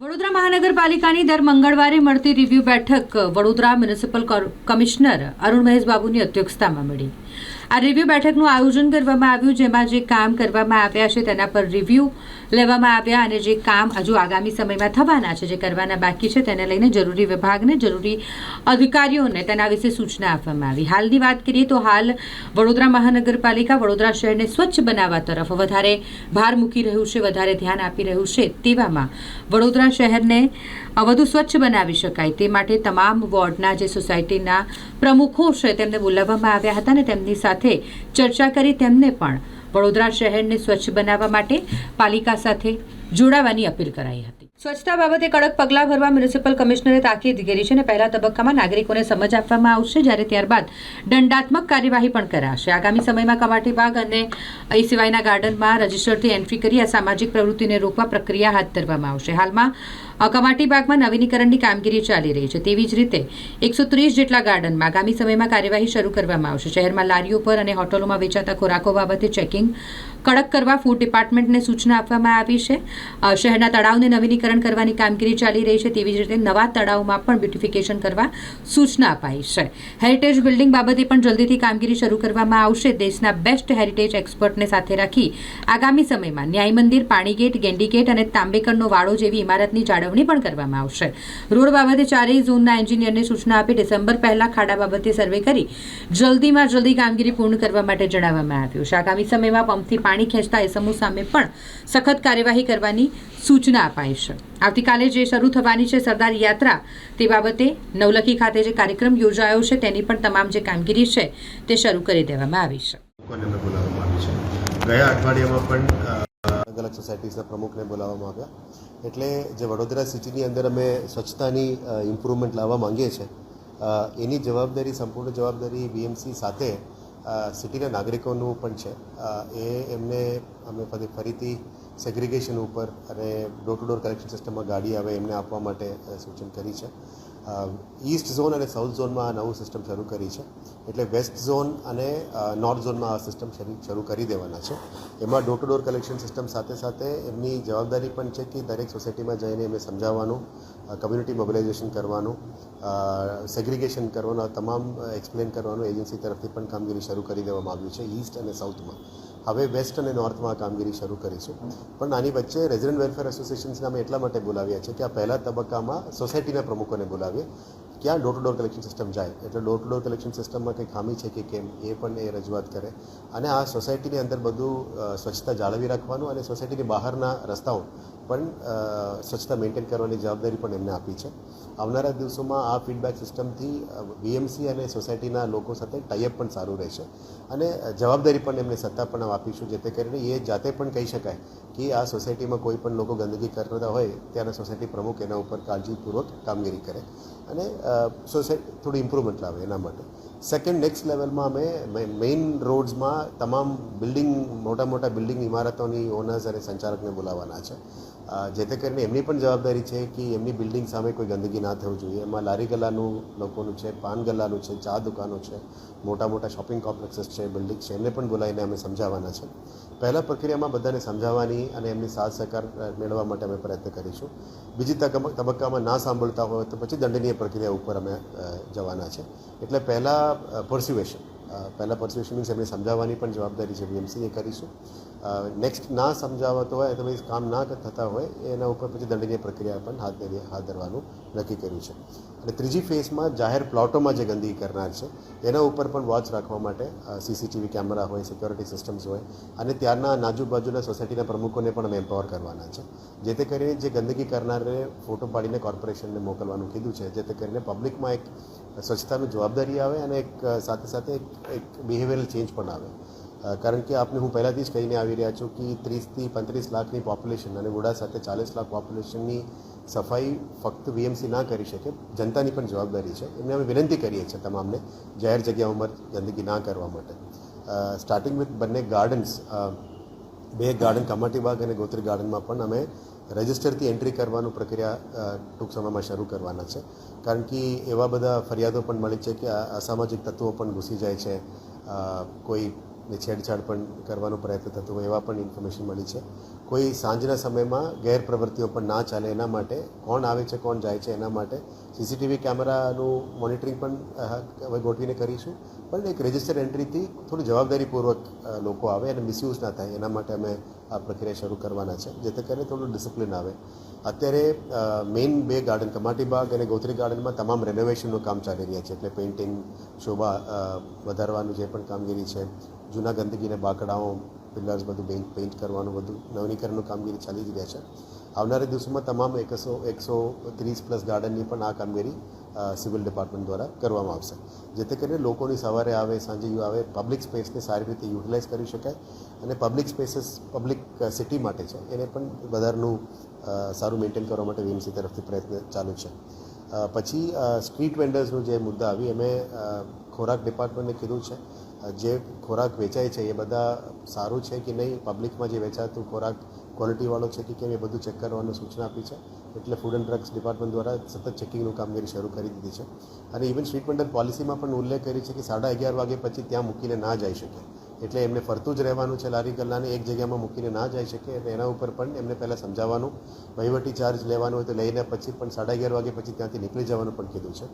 વડોદરા મહાનગરપાલિકાની દર મંગળવારે મળતી રિવ્યુ બેઠક વડોદરા મ્યુનિસિપલ કમિશનર અરુણ મહેશ બાબુની અધ્યક્ષતામાં મળી. આ રિવ્યુ બેઠકનું આયોજન કરવામાં આવ્યું, જેમાં જે કામ કરવામાં આવ્યા છે તેના પર રિવ્યુ લેવામાં આવ્યા અને જે કામ હજુ આગામી સમયમાં થવાના છે, જે કરવાના બાકી છે તેને લઈને જરૂરી વિભાગને જરૂરી અધિકારીઓને તેના વિશે સૂચના આપવામાં આવી. હાલની વાત કરીએ તો હાલ વડોદરા મહાનગરપાલિકા વડોદરા શહેરને સ્વચ્છ બનાવવા તરફ વધારે ભાર મૂકી રહ્યું છે, વધારે ધ્યાન આપી રહ્યું છે, તેવામાં વડોદરા શહેરને વધુ સ્વચ્છ બનાવી શકાય. તે માટે તમામ વોર્ડના જે સોસાયટીના પ્રમુખો છે તેમને બોલાવવામાં આવ્યા હતા અને તેમની સાથે ચર્ચા કરી તેમને પણ. વડોદરા શહેરને સ્વચ્છ બનાવવા માટે પાલિકા સાથે જોડાવાની અપીલ કરાઈ હતી. સ્વચ્છતા બાબતે કડક પગલાં ભરવા મ્યુનિસિપલ કમિશનરે તાકીદ કરી છે અને પહેલા તબક્કામાં નાગરિકોને સમજ આપવામાં આવશે જ્યારે ત્યારબાદ દંડાત્મક કાર્યવાહી પણ કરાશે. આગામી સમયમાં કમાટી બાગ અને એ સિવાયના ગાર્ડનમાં રજીસ્ટરથી એન્ટ્રી કરી આ સામાજિક પ્રવૃત્તિને રોકવા પ્રક્રિયા હાથ ધરવામાં આવશે. હાલમાં કમાટી બાગમાં નવીનીકરણની કામગીરી ચાલી રહી છે. તેવી જ રીતે એકસો ત્રીસ જેટલા ગાર્ડનમાં આગામી સમયમાં કાર્યવાહી શરૂ કરવામાં આવશે. શહેરમાં લારીઓ પર અને હોટલોમાં વેચાતા ખોરાકો બાબતે ચેકિંગ કડક કરવા ફૂડ ડિપાર્ટમેન્ટને સૂચના આપવામાં આવી છે. શહેરના તળાવને નવીનીકરણ કરવાની કામગીરી ચાલી રહી છે. તેવી જ રીતે નવા તળાવમાં પણ બ્યુટિફિકેશન કરવા સૂચના અપાઈ છે. હેરિટેજ બિલ્ડિંગ બાબતે પણ જલ્દીથી કામગીરી શરૂ કરવામાં આવશે. દેશના બેસ્ટ હેરિટેજ એક્સપર્ટને સાથે રાખી આગામી સમયમાં ન્યાય મંદિર પાણીગેટ ગેન્ડીગેટ અને તાંબેકરનો વાડો જેવી ઇમારતની જાળવણી પણ કરવામાં આવશે. રોડ બાબતે ચારેય ઝોનના એન્જિનિયરને સૂચના આપી ડિસેમ્બર પહેલા ખાડા બાબતે સર્વે કરી જલ્દીમાં જલ્દી કામગીરી પૂર્ણ કરવા માટે જણાવવામાં આવ્યું છે. આગામી સમયમાં પંપથી પાણી ખેંચતા એસમો સામે પણ સખત કાર્યવાહી કરવાની સૂચના અપાઈ છે. આવતીકાલે જે શરૂ થવાની છે સરદાર યાત્રા તે બાબતે નવલખી ખાતે જે કાર્યક્રમ યોજાયો છે તેની પણ તમામ જે કામગીરી છે તે શરૂ કરી દેવામાં આવી છે. ગયા અઠવાડિયામાં પણ અલગ અલગ સોસાયટીઝના પ્રમુખને બોલાવવામાં આવ્યા. એટલે જે વડોદરા સિટીની અંદર અમે સ્વચ્છતાની ઇમ્પ્રુવમેન્ટ લાવવા માંગીએ છીએ એની જવાબદારી, સંપૂર્ણ જવાબદારી બીએમસી સાથે સિટીના નાગરિકોનું પણ છે. એ એમને અમે ફરી ફરીથી સેગ્રિગેશન ઉપર અને ડોર ટુ ડોર કલેક્શન સિસ્ટમમાં ગાડી આવે એમને આપવા માટે સૂચન કરી છે. ઈસ્ટ ઝોન અને સાઉથ ઝોનમાં આ નવું સિસ્ટમ શરૂ કરી છે. એટલે વેસ્ટ ઝોન અને નોર્થ ઝોનમાં આ સિસ્ટમ શરૂ કરી દેવાના છે. એમાં door to door collection system સાથે સાથે એમની જવાબદારી પણ છે કે દરેક સોસાયટીમાં જઈને એમને સમજાવવાનું કમ્યુનિટી મોબિલાઇઝેશન કરવાનું સેગ્રિગેશન કરવાનું તમામ એક્સપ્લેન કરવાનું એજન્સી તરફથી પણ કામગીરી શરૂ કરી દેવામાં આવ્યું છે ઈસ્ટ અને સાઉથમાં હવે વેસ્ટ અને નોર્થમાં આ કામગીરી શરૂ કરીશું. પણ આની વચ્ચે રેઝિડન્ટ વેલફેર એસોસિએશન્સને અમે એટલા માટે બોલાવ્યા છે કે આ પહેલા તબક્કામાં સોસાયટીના પ્રમુખોને બોલાવીએ. ક્યાં door to door collection system જાય, એટલે ડોર ટુ ડોર કલેક્શન સિસ્ટમમાં કંઈ ખામી છે કે કેમ, એ પણ એ રજૂઆત કરે. અને આ સોસાયટીની અંદર બધું સ્વચ્છતા જાળવી રાખવાનું અને સોસાયટીની બહારના રસ્તાઓ પણ સ્વચ્છતા મેન્ટેન કરવાની જવાબદારી પણ એમને આપી છે. આવનારા દિવસોમાં આ ફીડબેક સિસ્ટમથી બીએમસી અને સોસાયટીના લોકો સાથે ટાઈઅપ પણ સારું રહેશે. અને જવાબદારી પણ એમને સત્તા પણ આપીશું, જેથી કરીને એ જાતે પણ કહી શકાય કે આ સોસાયટીમાં કોઈ પણ લોકો ગંદકી કરતા હોય ત્યારે સોસાયટી પ્રમુખ એના ઉપર કાળજીપૂર્વક કામગીરી કરે. અને સોસાયટી થોડી ઇમ્પ્રુવમેન્ટ લાવે એના માટે. સેકન્ડ નેક્સ્ટ લેવલમાં અમે મેઇન રોડ્સમાં તમામ બિલ્ડિંગ મોટા મોટા બિલ્ડિંગ ઇમારતોની ઓનર્સ અને સંચાલકને બોલાવવાના છે. અ, જેથી કરીને એમની પણ જવાબદારી છે કે એમની બિલ્ડિંગ સામે કોઈ ગંદકી ના થવું જોઈએ. એમાં લારી ગલ્લાનું લોકોનું છે પાન ગલ્લાનું છે ચા દુકાનો છે મોટા મોટા શોપિંગ કોમ્પ્લેક્સીસ છે બિલ્ડિંગ છે એમને પણ બોલાવીને અમે સમજાવવાના છે. પહેલાં પ્રક્રિયામાં બધાને સમજાવવાની અને એમની સાથ સહકાર મેળવવા માટે અમે પ્રયત્ન કરીશું. બીજી તબક્કા- તબક્કામાં ના સાંભળતા હોય તો પછી દંડનીય પ્રક્રિયા ઉપર અમે જવાના છે. એટલે પહેલાં પર્સ્યુએશન પહેલાં પર્સ્યુએશન મીન્સ એમને સમજાવવાની પણ જવાબદારી છે બીએમસી કરીશું. નેક્સ્ટ ના સમજાવતો હોય અથવા કામ ના થતા હોય, એના ઉપર પછી દંડનીય પ્રક્રિયા પણ હાથ હાથ ધરવાનું નક્કી કર્યું છે. અને ત્રીજી ફેઝમાં જાહેર પ્લોટોમાં જે ગંદકી કરનાર છે, એના ઉપર પણ વોચ રાખવા માટે સીસીટીવી કેમેરા હોય સિક્યોરિટી સિસ્ટમ્સ હોય, અને ત્યારના આજુબાજુના સોસાયટીના પ્રમુખોને પણ અમે એમ્પાવર કરવાના છે. જેથી કરીને જે ગંદકી કરનારને ફોટો પાડીને કોર્પોરેશનને મોકલવાનું કીધું છે, જેથી કરીને પબ્લિકમાં એક સ્વચ્છતાની જવાબદારી આવે અને એક સાથે સાથે એક એક બિહેવિયરલ ચેન્જ પણ આવે. કારણ કે આપને હું પહેલાંથી જ કહીને આવી રહ્યા છું કે ત્રીસથી પાંત્રીસ લાખની પોપ્યુલેશન અને વુડા સાથે ચાલીસ લાખ પોપ્યુલેશનની સફાઈ ફક્ત વીએમસી ના કરી શકે, જનતાની પણ જવાબદારી છે. એમને અમે વિનંતી કરીએ છીએ તમામને જાહેર જગ્યાઓમાં ગંદકી ના કરવા માટે. સ્ટાર્ટિંગ વિથ બંને ગાર્ડન્સ બે ગાર્ડન કમાટી બાગ અને ગોત્રી ગાર્ડનમાં પણ અમે રજિસ્ટરથી એન્ટ્રી કરવાનું પ્રક્રિયા ટૂંક સમયમાં શરૂ કરવાના છે. કારણ કે એવા બધા ફરિયાદો પણ મળી છે કે અસામાજિક તત્વો પણ ઘૂસી જાય છે કોઈ છેડછાડ પણ કરવાનો પ્રયત્ન થતો હોય એવા પણ ઇન્ફોર્મેશન મળી છે. કોઈ સાંજના સમયમાં ગેરપ્રવૃત્તિઓ પણ ના ચાલે એના માટે, કોણ આવે છે, કોણ જાય છે એના માટે સીસીટીવી કેમેરાનું મોનિટરિંગ પણ હવે ગોઠવીને કરીશું. પણ એક રજિસ્ટર એન્ટ્રીથી થોડી જવાબદારીપૂર્વક લોકો આવે અને મિસયુઝ ના થાય એના માટે અમે આ પ્રક્રિયા શરૂ કરવાના છે, જેથી કરીને થોડું ડિસિપ્લિન આવે. અત્યારે મેઇન બે ગાર્ડન કમાટી બાગ અને ગોત્રી ગાર્ડનમાં તમામ રેનોવેશનનું કામ ચાલી રહ્યા છે. એટલે પેઇન્ટિંગ શોભા વધારવાનું જે પણ કામગીરી છે, જૂના ગંદકીને બાકડાઓ પિલર્સ બધું પેઇન્ટ પેઇન્ટ કરવાનું બધું, નવીનીકરણનું કામગીરી ચાલી જ રહ્યા છે. આવનારા દિવસોમાં તમામ એકસો એકસો ત્રીસ પ્લસ ગાર્ડનની પણ આ કામગીરી સિવિલ ડિપાર્ટમેન્ટ દ્વારા કરવામાં આવશે. જેથી કરીને લોકોની સવારે આવે, સાંજે આવે પબ્લિક સ્પેસને સારી રીતે યુટિલાઇઝ કરી શકાય અને પબ્લિક સ્પેસીસ પબ્લિક સિટી માટે છે, એને પણ વધારનું સારું મેન્ટેન કરવા માટે વીએમસી તરફથી પ્રયત્ન ચાલુ છે. પછી સ્ટ્રીટ વેન્ડર્સનું જે મુદ્દા આવી અમે ખોરાક ડિપાર્ટમેન્ટને કીધું છે. જે ખોરાક વેચાય છે એ બધા સારું છે કે નહીં? પબ્લિકમાં જે વેચાતું ખોરાક ક્વોલિટીવાળો છે કે કેમ એ બધું ચેક કરવાની સૂચના આપી છે. એટલે ફૂડ એન્ડ ડ્રગ્સ ડિપાર્ટમેન્ટ દ્વારા સતત ચેકિંગનું કામગીરી શરૂ કરી દીધી છે. અને ઇવન સ્ટ્રીટ વેન્ડર પોલિસીમાં પણ ઉલ્લેખ કરી છે કે સાડા અગિયાર વાગે પછી ત્યાં મૂકીને ના જઈ શકે. એટલે એમને ફરતું જ રહેવાનું છે લારી ગલ્લાને એક જગ્યામાં મૂકીને ના જઈ શકે એટલે એના ઉપર પણ એમને પહેલાં સમજાવવાનું, વહીવટી ચાર્જ લેવાનો હોય તો લઈને પછી પણ સાડા અગિયાર વાગે પછી ત્યાંથી નીકળી જવાનું પણ કીધું છે.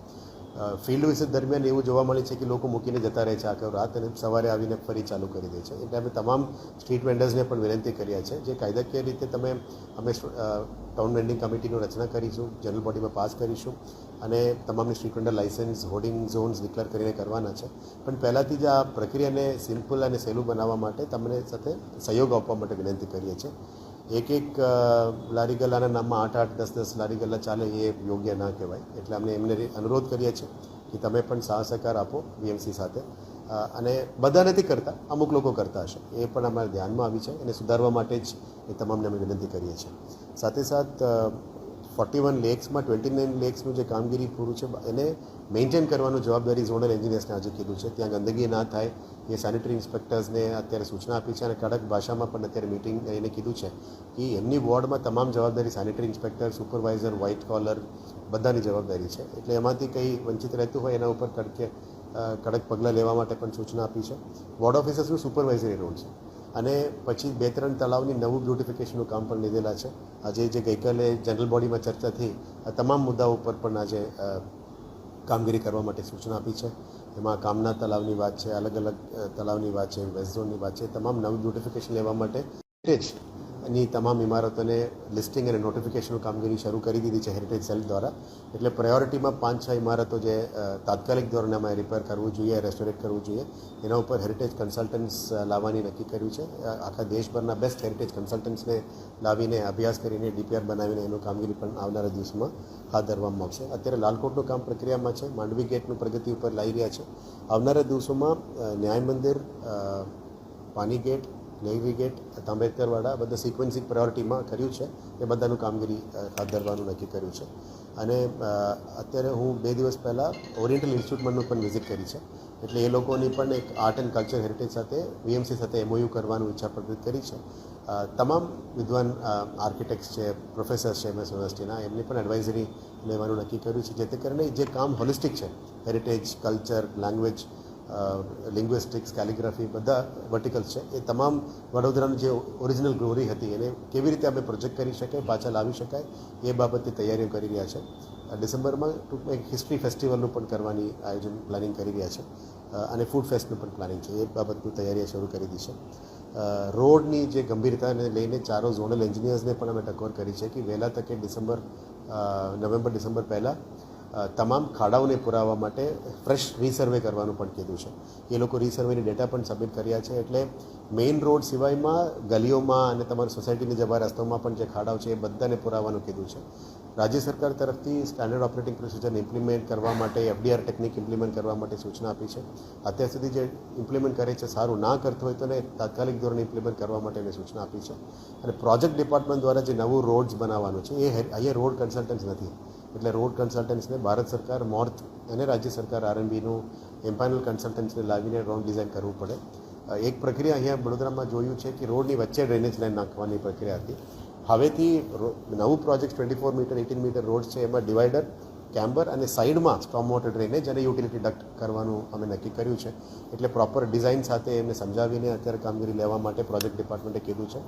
ફિલ્ડ વિઝિટ દરમિયાન એવું જોવા મળે છે કે લોકો મૂકીને જતા રહે છે આખો રાત અને સવારે આવીને ફરી ચાલુ કરી દે છે. એટલે અમે તમામ સ્ટ્રીટ વેન્ડર્સને પણ વિનંતી કર્યા છે જે કાયદાકીય રીતે તમે, અમે ટાઉન વેન્ડિંગ કમિટીની રચના કરીશું જનરલ બોડીમાં પાસ કરીશું અને તમામની street vendor licence hoarding zones declare કરીને કરવાના છે. પણ પહેલાંથી જ આ પ્રક્રિયાને સિમ્પલ અને સહેલું બનાવવા માટે તમને સાથે સહયોગ આપવા માટે વિનંતી કરીએ છીએ. એક એક લારી ગલ્લાના નામમાં આઠ આઠ, દસ દસ લારી ગલ્લા ચાલે એ યોગ્ય ના કહેવાય. એટલે અમને એમને અનુરોધ કરીએ છીએ કે તમે પણ સાહ સહકાર આપો વીએમસી સાથે. અને બધા નથી કરતા, અમુક લોકો કરતા હશે. એ પણ અમારા ધ્યાનમાં આવી છે એને સુધારવા માટે જ એ તમામને અમે વિનંતી કરીએ છીએ. સાથે સાથ ફોર્ટી વન લેક્સમાં, ટ્વેન્ટી નાઇન લેક્સનું જે કામગીરી પૂરું છે, એને મેન્ટેન કરવાનું જવાબદારી ઝોનલ એન્જિનિયર્સને આજે કીધું છે. ત્યાં ગંદકી ના થાય એ સેનિટરી ઇન્સ્પેક્ટર્સને અત્યારે સૂચના આપી છે અને કડક ભાષામાં પણ અત્યારે મિટિંગ એને કીધું છે કે એમની વોર્ડમાં તમામ જવાબદારી sanitary inspector supervisor white collar બધાની જવાબદારી છે. એટલે એમાંથી કંઈ વંચિત રહેતું હોય એના ઉપર કડકે કડક પગલાં લેવા માટે પણ સૂચના આપી છે. વોર્ડ ઓફિસર્સનું સુપરવાઇઝરી રોલ છે. અને પછી બે ત્રણ તળાવની નવું બ્યુટિફિકેશનનું કામ પણ લીધેલા છે. આજે જે ગઈકાલે જનરલ બોડીમાં ચર્ચા થઈ, આ તમામ મુદ્દાઓ ઉપર પણ આજે કામગીરી કરવા માટે સૂચના આપી છે. એમાં કામના તળાવની વાત છે અલગ અલગ તલાવની વાત છે, વેસ્ટ ઝોનની વાત છે તમામ નવી બ્યુટિફિકેશન લેવા માટે હેરિટેજ ની તમામ ઇમારતોને લિસ્ટિંગ અને નોટિફિકેશનનું કામગીરી શરૂ કરી દીધી છે હેરિટેજ સેલ દ્વારા. એટલે પ્રાયોરિટીમાં પાંચ છ ઇમારતો જે તાત્કાલિક ધોરણે અમે રિપેર કરવું જોઈએ રેસ્ટોરેટ કરવું જોઈએ, એના ઉપર હેરિટેજ કન્સલ્ટન્ટ્સ લાવવાની નક્કી કર્યું છે. આખા દેશભરના બેસ્ટ હેરિટેજ કન્સલ્ટન્ટ્સને લાવીને અભ્યાસ કરીને ડીપીઆર બનાવીને એનું કામગીરી પણ આવનારા દિવસમાં હાથ ધરવામાં આવશે. અત્યારે લાલકોટનું કામ પ્રક્રિયામાં છે, માંડવી ગેટનું પ્રગતિ ઉપર લાવી રહ્યા છે. આવનારા દિવસોમાં ન્યાય મંદિર પાની ગેટ નેવી ગેટ તાંબેડકરવાડા બધા સિક્વન્સિંગ પ્રાયોરિટીમાં કર્યું છે. એ બધાનું કામગીરી હાથ ધરવાનું નક્કી કર્યું છે. અને અત્યારે હું બે દિવસ પહેલાં ઓરિએન્ટલ ઇન્સ્ટિટ્યૂટમાંનું પણ વિઝિટ કરી છે. એટલે એ લોકોની પણ એક આર્ટ એન્ડ કલ્ચર હેરિટેજ સાથે, વીએમસી સાથે એમઓયુ કરવાનું ઈચ્છા પ્રકટ કરી છે. તમામ વિદ્વાન આર્કિટેક્ટ્સ છે પ્રોફેસર્સ છે એમએસ યુનિવર્સિટીના એમની પણ એડવાઇઝરી લેવાનું નક્કી કર્યું છે. જેથી કરીને જે કામ હોલિસ્ટિક છે heritage culture language linguistics calligraphy બધા વર્ટિકલ્સ છે. એ તમામ વડોદરાની જે ઓરિજિનલ ગ્લોરી હતી એને કેવી રીતે આપણે પ્રોજેક્ટ કરી શકાય, પાછા લાવી શકાય, એ બાબતે તૈયારીઓ કરી રહ્યા છે. ડિસેમ્બરમાં ટૂંકમાં એક હિસ્ટ્રી ફેસ્ટિવલનું પણ કરવાની આયોજન પ્લાનિંગ કરી રહ્યા છે. અને ફૂડ ફેસ્ટનું પણ પ્લાનિંગ છે. એ બાબતની તૈયારીઓ શરૂ કરી દીધી છે. રોડની જે ગંભીરતાને લઈને ચારો ઝોનલ એન્જિનિયર્સને પણ અમે ટકોર કરી છે કે વહેલા તકે ડિસેમ્બર નવેમ્બર, ડિસેમ્બર પહેલાં તમામ ખાડાઓને પુરાવવા માટે ફ્રેશ રીસર્વે કરવાનું પણ કીધું છે. એ લોકો રીસર્વેની ડેટા પણ સબમિટ કર્યા છે. એટલે મેઇન રોડ સિવાયમાં ગલીઓમાં અને તમારી સોસાયટીની જવા રસ્તાઓમાં પણ જે ખાડાઓ છે એ બધાને પુરાવાનું કીધું છે. રાજ્ય સરકાર તરફથી સ્ટાન્ડર્ડ ઓપરેટિંગ પ્રોસિજરને ઇમ્પ્લિમેન્ટ કરવા માટે એફડીઆર ટેકનિક ઇમ્પ્લિમેન્ટ કરવા માટે સૂચના આપી છે. અત્યાર સુધી જે ઇમ્પ્લિમેન્ટ કરે છે, સારું ના કરતું હોય તો એને તાત્કાલિક ધોરણે ઇમ્પ્લિમેન્ટ કરવા માટે એને સૂચના આપી છે. અને પ્રોજેક્ટ ડિપાર્ટમેન્ટ દ્વારા જે નવું રોડ્સ બનાવવાનું છે, એ અહીંયા રોડ કન્સલ્ટન્ટ નથી. એટલે રોડ કન્સલ્ટન્ટ્સને ભારત સરકાર મોર્થ અને રાજ્ય સરકાર આરએનબીનું એમ્પાનલ કન્સલ્ટન્ટ્સને લાવીને રોડ ડિઝાઇન કરવું પડે. એક પ્રક્રિયા અહીંયા વડોદરામાં જોયું છે કે રોડની વચ્ચે ડ્રેનેજ લાઈન નાખવાની પ્રક્રિયા હતી. હવેથી નવું project twenty four metre eighteen metre road છે, એમાં ડિવાઈડર કેમ્બર અને સાઈડમાં સ્ટોમ વોટર ડ્રેનેજ અને યુટિલિટી ડક્ટ કરવાનું અમે નક્કી કર્યું છે. એટલે પ્રોપર ડિઝાઇન સાથે એમને સમજાવીને અત્યારે કામગીરી લેવા માટે પ્રોજેક્ટ ડિપાર્ટમેન્ટે કીધું છે.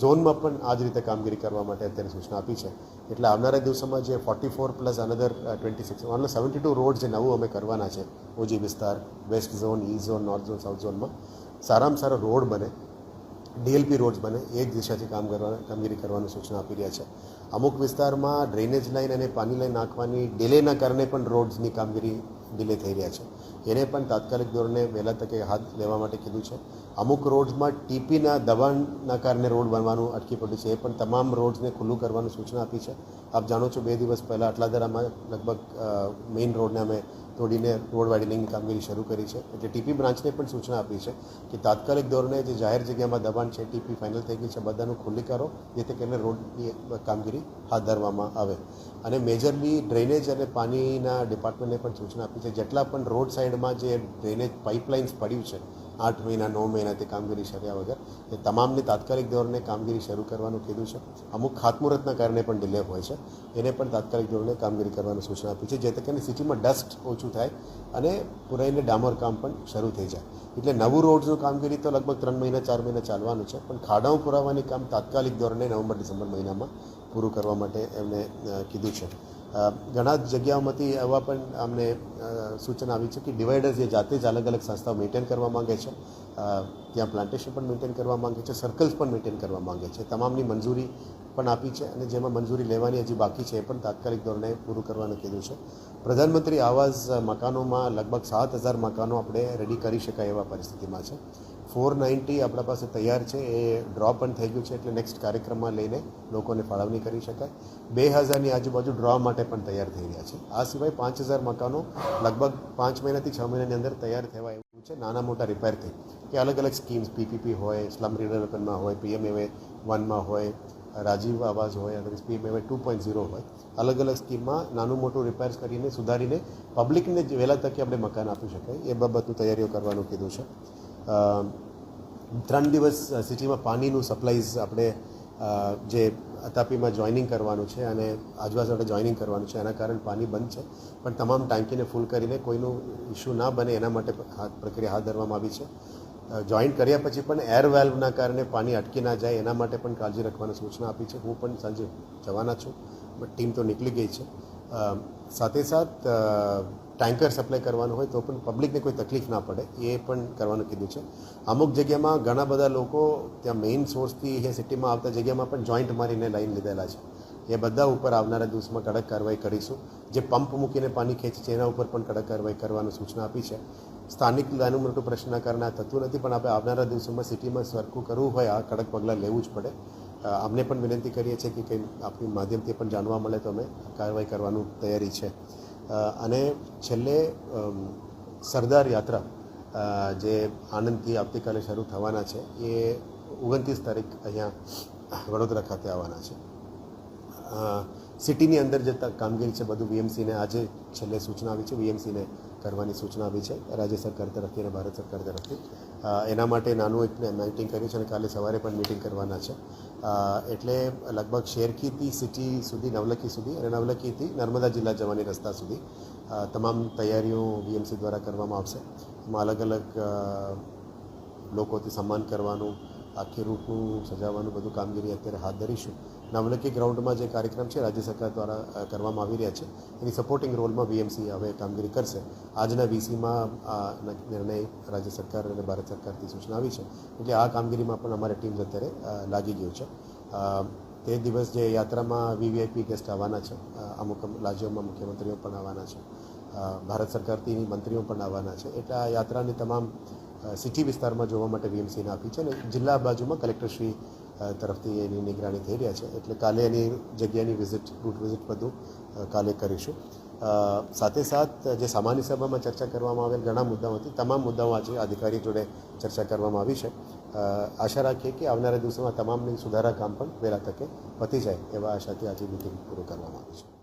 ઝોનમાં પણ આ જ રીતે કામગીરી કરવા માટે અત્યારે સૂચના આપી છે. એટલે આવનારા દિવસોમાં જે forty four plus another twenty six only seventy two road જે નવું અમે કરવાના છે ઓજી વિસ્તાર west zone E zone north zone south ઝોનમાં સારામાં સારો રોડ બને ડીએલપી રોડ્સ બને, એ જ દિશાથી કામ કરવા, કામગીરી કરવાની સૂચના આપી રહ્યા છે. અમુક વિસ્તારમાં ડ્રેનેજ લાઇન અને પાણી લાઇન નાખવાની ડિલેના કારણે પણ રોડ્સની કામગીરી ડિલે થઈ રહ્યા છે. એને પણ તાત્કાલિક ધોરણે વહેલા તકે હાથ લેવા માટે કીધું છે. અમુક રોડ્સમાં ટીપીના દબાણના કારણે રોડ બનવાનું અટકી પડ્યું છે. એ પણ તમામ રોડ્સને ખુલ્લું કરવાની સૂચના આપી છે. આપ જાણો છો, બે દિવસ પહેલાં અટલાદરામાં લગભગ મેઇન રોડને અમે તોડીને રોડ વાઇડનિંગની કામગીરી શરૂ કરી છે. એટલે ટીપી બ્રાન્ચને પણ સૂચના આપી છે કે તાત્કાલિક ધોરણે જે જાહેર જગ્યામાં દબાણ છે, ટીપી ફાઇનલ થઈ ગઈ છે, બધાનું ખુલ્લી કરો, જેથી કરીને રોડની કામગીરી હાથ ધરવામાં આવે. અને મેજરલી ડ્રેનેજ અને પાણીના ડિપાર્ટમેન્ટને પણ સૂચના આપી છે. જેટલા પણ રોડ સાઈડમાં જે ડ્રેનેજ પાઇપલાઇન્સ પડ્યું છે, આઠ મહિના, નવ મહિનાથી કામગીરી શર્યા વગર, એ તમામની તાત્કાલિક ધોરણે કામગીરી શરૂ કરવાનું કીધું છે. અમુક ખાતમુહૂર્તના કારણે પણ ડિલે હોય છે. એને પણ તાત્કાલિક ધોરણે કામગીરી કરવાની સૂચના આપી છે, જેથી કરીને સિટીમાં ડસ્ટ ઓછું થાય અને પુરાઈને ડામર કામ પણ શરૂ થઈ જાય. એટલે નવું રોડનું કામગીરી તો લગભગ ત્રણ મહિના, ચાર મહિના ચાલવાનું છે, પણ ખાડાઓ પુરાવાની કામ તાત્કાલિક ધોરણે નવેમ્બર, ડિસેમ્બર મહિનામાં પૂરું કરવા માટે એમને કીધું છે. ઘણા જ જગ્યાઓમાંથી એવા પણ અમને સૂચના આવી છે કે ડિવાઈડર્સ જે જાતે જ અલગ અલગ સંસ્થાઓ મેન્ટેન કરવા માંગે છે. ત્યાં પ્લાન્ટેશન પણ મેન્ટેન કરવા માંગે છે સર્કલ્સ પણ મેન્ટેન કરવા માંગે છે. તમામની મંજૂરી પણ આપી છે અને જેમાં મંજૂરી લેવાની હજી બાકી છે એ પણ તાત્કાલિક ધોરણે પૂરું કરવાનું કીધું છે. પ્રધાનમંત્રી આવાસ મકાનોમાં લગભગ સાત હજાર મકાનો આપણે રેડી કરી શકાય એવા પરિસ્થિતિમાં છે. ફોર નાઇન્ટી આપણા પાસે તૈયાર છે, એ ડ્રો પણ થઈ ગયું છે એટલે નેક્સ્ટ કાર્યક્રમમાં લઈને લોકોને ફાળવણી કરી શકાય. બે હજારની આજુબાજુ ડ્રો માટે પણ તૈયાર થઈ રહ્યા છે. આ સિવાય પાંચ હજાર મકાનો લગભગ પાંચ મહિનાથી છ મહિનાની અંદર તૈયાર થવા એવું છે. નાના મોટા રિપેરથી કે અલગ અલગ સ્કીમ્સ પીપીપી હોય સ્લમ રિડેવલપમેન્ટમાં હોય પીએમએવે વનમાં હોય, રાજીવ આવાસ હોય અથવા પીએમએવે ટુ પોઈન્ટ ઝીરો હોય. અલગ અલગ સ્કીમમાં નાનું મોટું રિપેર્સ કરીને, સુધારીને પબ્લિકને વહેલા તકે આપણે મકાન આપી શકાય. એ બાબતનું તૈયારીઓ કરવાનું કીધું છે. ત્રણ દિવસ સિટીમાં પાણીનું સપ્લાઈઝ આપણે જે અતાપીમાં જોઈનિંગ કરવાનું છે અને આજુબાજુ આપણે જોઈનિંગ કરવાનું છે, એના કારણે પાણી બંધ છે. પણ તમામ ટાંકીને ફૂલ કરીને કોઈનું ઇશ્યુ ના બને, એના માટે પ્રક્રિયા હાથ ધરવામાં આવી છે. જોઈન કર્યા પછી પણ એર વેલ્વના કારણે પાણી અટકી ના જાય, એના માટે પણ કાળજી રાખવાની સૂચના આપી છે. હું પણ સાંજે જવાના છું, બટ ટીમ તો નીકળી ગઈ છે. સાથે સાથ ટેન્કર સપ્લાય કરવાનું હોય તો પણ પબ્લિકને કોઈ તકલીફ ના પડે, એ પણ કરવાનું કીધું છે. અમુક જગ્યામાં ઘણા બધા લોકો ત્યાં મેઇન સોર્સથી એ સિટીમાં આવતા જગ્યામાં પણ જોઈન્ટ મારીને લાઈન લીધેલા છે. એ બધા ઉપર આવનારા દિવસમાં કડક કાર્યવાહી કરીશું. જે પંપ મૂકીને પાણી ખેંચે છે, એના ઉપર પણ કડક કાર્યવાહી કરવાની સૂચના આપી છે. સ્થાનિક નાનું મોટું પ્રશ્નના કારણે થતું નથી, પણ આપણે આવનારા દિવસોમાં સિટીમાં સરખું કરવું હોય, આ કડક પગલાં લેવું જ પડે. અમને પણ વિનંતી કરીએ છીએ કે કંઈ આપણી માધ્યમથી પણ જાણવા મળે તો અમે કાર્યવાહી કરવાનું તૈયારી છે. અને છેલ્લે સરદાર યાત્રા જે આણંદથી આવતીકાલે શરૂ થવાના છે, એ ઓગણત્રીસ તારીખ અહીંયા વડોદરા ખાતે આવવાના છે. સિટીની અંદર જે કામગીરી છે, બધું વીએમસીને આજે છેલ્લે સૂચના આવી છે. વીએમસીને કરવાની સૂચના આવી છે રાજ્ય સરકાર તરફથી અને ભારત સરકાર તરફથી. એના માટે નાનું એક મિટિંગ કર્યું છે અને કાલે સવારે પણ મિટિંગ કરવાના છે. એટલે લગભગ શેરખીથી સિટી સુધી, નવલખી સુધી અને નવલખીથી નર્મદા જિલ્લા જવાની રસ્તા સુધી તમામ તૈયારીઓ વીએમસી દ્વારા કરવામાં આવશે. એમાં અલગ અલગ લોકોથી સન્માન કરવાનું આખી રૂટનું સજાવવાનું બધું કામગીરી અત્યારે હાથ ધરીશું. નામલકી ગ્રાઉન્ડમાં જે કાર્યક્રમ છે, રાજ્ય સરકાર દ્વારા કરવામાં આવી રહ્યા છે. એની સપોર્ટિંગ રોલમાં બીએમસી હવે કામગીરી કરશે. આજના વીસીમાં આ નિર્ણય રાજ્ય સરકાર અને ભારત સરકારથી સૂચના આવી છે. એટલે આ કામગીરીમાં પણ અમારી ટીમ્સ અત્યારે લાગી ગયું છે. તે દિવસ જે યાત્રામાં વીવીઆઈપી ગેસ્ટ આવવાના છે અમુક રાજ્યોમાં મુખ્યમંત્રીઓ પણ આવવાના છે ભારત સરકારથી મંત્રીઓ પણ આવવાના છે. એટલે આ યાત્રાની તમામ સિટી વિસ્તારમાં જોવા માટે વીએમસીને આપી છે અને જિલ્લા બાજુમાં કલેક્ટરશ્રી તરફથી એની નિગરાણી થઈ રહ્યા છે. એટલે કાલે એની જગ્યાની વિઝિટ રૂટ વિઝિટ બધું કાલે કરીશું. સાથે સાથ, જે સામાન્ય સભામાં ચર્ચા કરવામાં આવેલ ઘણા મુદ્દાઓ હતી. તમામ મુદ્દાઓ આજે અધિકારી જોડે ચર્ચા કરવામાં આવી છે. આશા રાખીએ કે આવનારા દિવસોમાં તમામની સુધારા કામ પણ વહેલા તકે પતી જાય, એવા આશાથી આજે મિટિંગ પૂરું કરવામાં આવી છે.